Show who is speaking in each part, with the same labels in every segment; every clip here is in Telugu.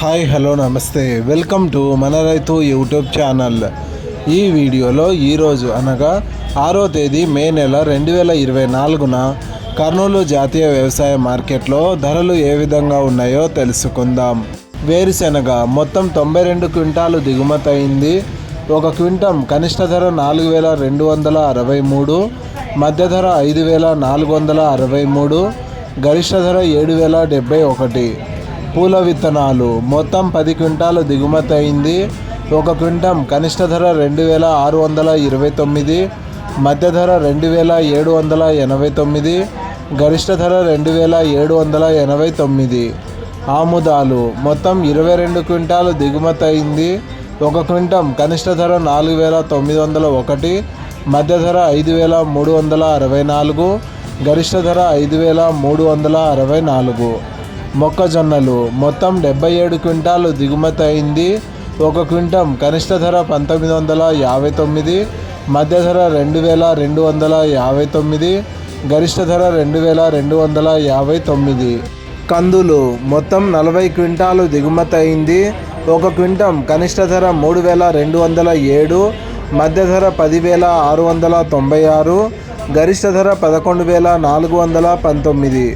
Speaker 1: హాయ్ హలో నమస్తే. వెల్కమ్ టు మన రైతు యూట్యూబ్ ఛానల్. ఈ వీడియోలో ఈరోజు అనగా ఆరో తేదీ మే నెల రెండు వేల ఇరవై నాలుగున కర్నూలు జాతీయ వ్యవసాయ మార్కెట్లో ధరలు ఏ విధంగా ఉన్నాయో తెలుసుకుందాం. వేరుశెనగ మొత్తం తొంభై రెండు క్వింటాలు దిగుమతి అయింది. ఒక క్వింటం కనిష్ట ధర నాలుగు వేల రెండు వందల అరవై మూడు మధ్య ధర ఐదు వేల నాలుగు వందల అరవై మూడు గరిష్ట ధర ఏడు వేల డెబ్బై ఒకటి. పూల విత్తనాలు. మొత్తం పది క్వింటాలు దిగుమతి అయింది. ఒక క్వింటం కనిష్ట ధర రెండు వేల ఆరు వందల ఇరవై తొమ్మిది మధ్య ధర రెండు వేల ఏడు వందల ఎనభై తొమ్మిది గరిష్ట ధర రెండు వేల ఏడు వందల ఎనభై తొమ్మిది. ఆముదాలు. మొత్తం ఇరవై రెండు క్వింటాలు దిగుమతి అయింది. ఒక క్వింటం కనిష్ట ధర నాలుగు వేల తొమ్మిది వందల ఒకటి మధ్య ధర ఐదు వేల మూడు వందల అరవై నాలుగు గరిష్ట ధర ఐదు వేల మూడు వందల అరవై నాలుగు. మొక్కజొన్నలు. మొత్తం డెబ్బై ఏడు క్వింటాలు దిగుమతి అయింది. ఒక క్వింటం కనిష్ట ధర పంతొమ్మిది వందల యాభై తొమ్మిది మధ్య ధర రెండు వేల రెండు వందల యాభై తొమ్మిది గరిష్ట ధర రెండు వేల రెండు వందల యాభై తొమ్మిది. కందులు. మొత్తం నలభై క్వింటాలు దిగుమతి అయింది. ఒక క్వింటం కనిష్ట ధర మూడు వేల రెండు వందల ఏడు మధ్య ధర పదివేల ఆరు వందల తొంభై ఆరు గరిష్ట ధర పదకొండు వేల నాలుగు వందల పంతొమ్మిది.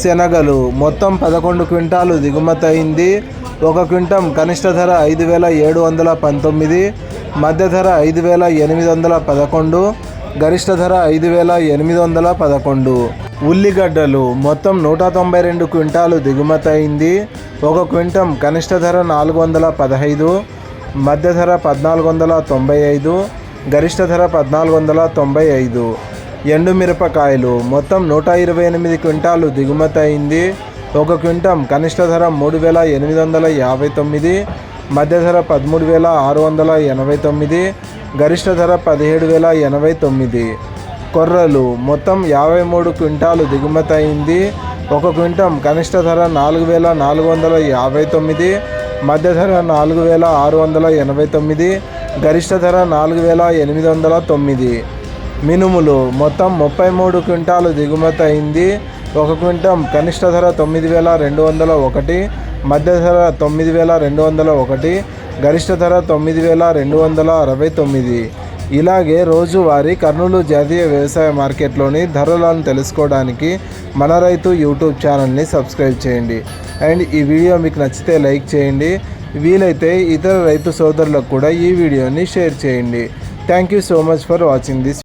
Speaker 1: శనగలు. మొత్తం పదకొండు క్వింటాలు దిగుమతి అయింది. ఒక క్వింటం కనిష్ట ధర ఐదు వేల ఏడు వందల పంతొమ్మిది మధ్య ధర ఐదు వేల ఎనిమిది వందల పదకొండు గరిష్ట ధర ఐదు వేల ఎనిమిది వందల పదకొండు. ఉల్లిగడ్డలు. మొత్తం నూట తొంభై రెండు క్వింటాలు దిగుమతి అయింది. ఒక క్వింటం కనిష్ట ధర నాలుగు వందల పదహైదు మధ్య ధర పద్నాలుగు వందల తొంభై ఐదు గరిష్ట ధర పద్నాలుగు వందల తొంభై ఐదు. ఎండుమిరపకాయలు. మొత్తం నూట ఇరవై ఎనిమిది క్వింటాలు దిగుమతి అయింది. ఒక క్వింటం కనిష్ట ధర మూడు వేల ఎనిమిది వందల యాభై తొమ్మిది మధ్య ధర పదమూడు వేల ఆరు వందల ఎనభై తొమ్మిది గరిష్ట ధర పదిహేడు వేల ఎనభై తొమ్మిది. కొర్రలు. మొత్తం యాభై మూడు క్వింటాలు దిగుమతి అయింది. ఒక క్వింటం కనిష్ట ధర నాలుగు వేల నాలుగు వందల యాభై తొమ్మిది మధ్య ధర నాలుగు వేల ఆరు వందల ఎనభై తొమ్మిది గరిష్ట ధర నాలుగు వేల ఎనిమిది వందల తొమ్మిది. మినుములు మొత్తం ముప్పై మూడు క్వింటాలు దిగుమతి అయింది. ఒక క్వింటం కనిష్ట ధర తొమ్మిది వేల రెండు వందల ఒకటి మధ్య ధర తొమ్మిది వేల రెండు వందల ఒకటి గరిష్ట ధర తొమ్మిది వేల రెండు వందల అరవై తొమ్మిది. ఇలాగే రోజువారీ కర్నూలు జాతీయ వ్యవసాయ మార్కెట్లోని ధరలను తెలుసుకోవడానికి మన రైతు యూట్యూబ్ ఛానల్ని సబ్స్క్రైబ్ చేయండి. అండ్ ఈ వీడియో మీకు నచ్చితే లైక్ చేయండి. వీలైతే ఇతర రైతు సోదరులకు కూడా ఈ వీడియోని షేర్ చేయండి. Thank you so much for watching this